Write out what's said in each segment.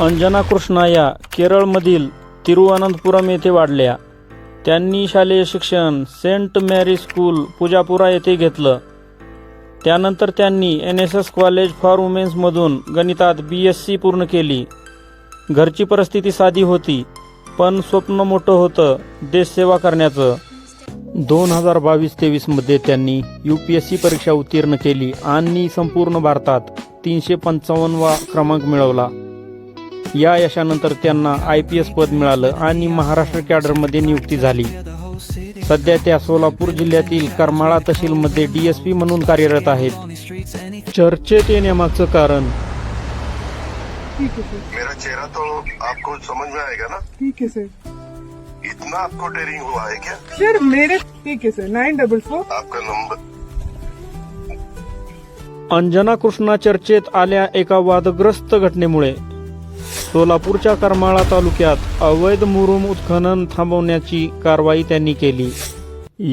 अंजना कृष्णा या केरळमधील तिरुअनंतपुरम येथे वाढल्या. त्यांनी शालेय शिक्षण सेंट मॅरी स्कूल पुजापुरा येथे घेतलं. त्यानंतर त्यांनी N S S college for वुमेन्समधून गणितात बी एस सी पूर्ण केली. घरची परिस्थिती साधी होती पण स्वप्न मोठं होतं देशसेवा करण्याचं. दोन हजार बावीस तेवीसमध्ये त्यांनी यू पी एस सी परीक्षा उत्तीर्ण केली आणि संपूर्ण भारतात तीनशे पंचावन्नवा क्रमांक मिळवला. या यशानंतर त्यांना आय पी एस पद मिळालं आणि महाराष्ट्र कॅडरमध्ये नियुक्ती झाली. सध्या त्या सोलापूर जिल्ह्यातील करमाळा तहसीलमध्ये डी एस पी म्हणून कार्यरत आहेत. चर्चेत येण्यामागचं कारण? ठीक है सर. मेरा चेहरा तो आपको समझ में आएगा ना? ठीक है सर. इतना आपको डेयरिंग हुआ है क्या? सर मेरे ठीक है सर. Nine double four. आपका नंबर अंजना कृष्णा चर्चेत आल्या एका वादग्रस्त घटनेमुळे. सोलापूरच्या करमाळा तालुक्यात अवैध मुरुम उत्खनन थांबवण्याची कारवाई त्यांनी केली.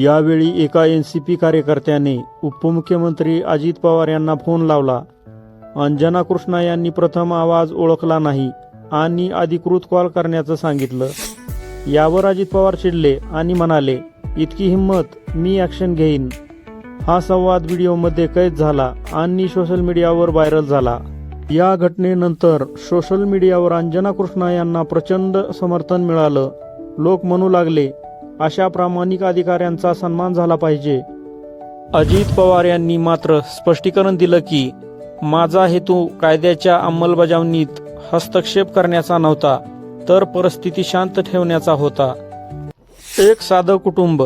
यावेळी एका एन सी पी कार्यकर्त्याने उपमुख्यमंत्री अजित पवार यांना फोन लावला. अंजना कृष्णा यांनी प्रथम आवाज ओळखला नाही आणि अधिकृत कॉल करण्याचं सांगितलं. यावर अजित पवार चिडले आणि म्हणाले इतकी हिंमत मी ॲक्शन घेईन. हा संवाद व्हिडिओमध्ये कैद झाला आणि सोशल मीडियावर व्हायरल झाला. या घटनेनंतर सोशल मीडियावर अंजना कृष्णा यांना प्रचंड समर्थन मिळालं. लोक म्हणू लागले अशा प्रामाणिक अधिकाऱ्यांचा सन्मान झाला पाहिजे. अजित पवार यांनी मात्र स्पष्टीकरण दिलं की माझा हेतू कायद्याच्या अंमलबजावणीत हस्तक्षेप करण्याचा नव्हता तर परिस्थिती शांत ठेवण्याचा होता. एक साधं कुटुंब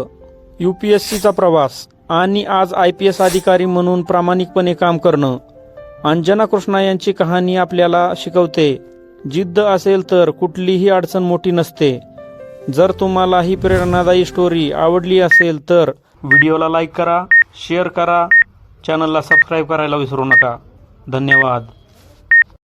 यू पी एस सीचा प्रवास आणि आज आय पी एस अधिकारी म्हणून प्रामाणिकपणे काम करणं अंजना कृष्णा यांची कहाणी आपल्याला शिकवते. जिद्द असेल तर कुठलीही अडचण मोठी नसते. जर तुम्हाला ही प्रेरणादायी स्टोरी आवडली असेल तर व्हिडिओला लाईक करा शेअर करा चॅनलला सबस्क्राईब करायला विसरू नका. धन्यवाद.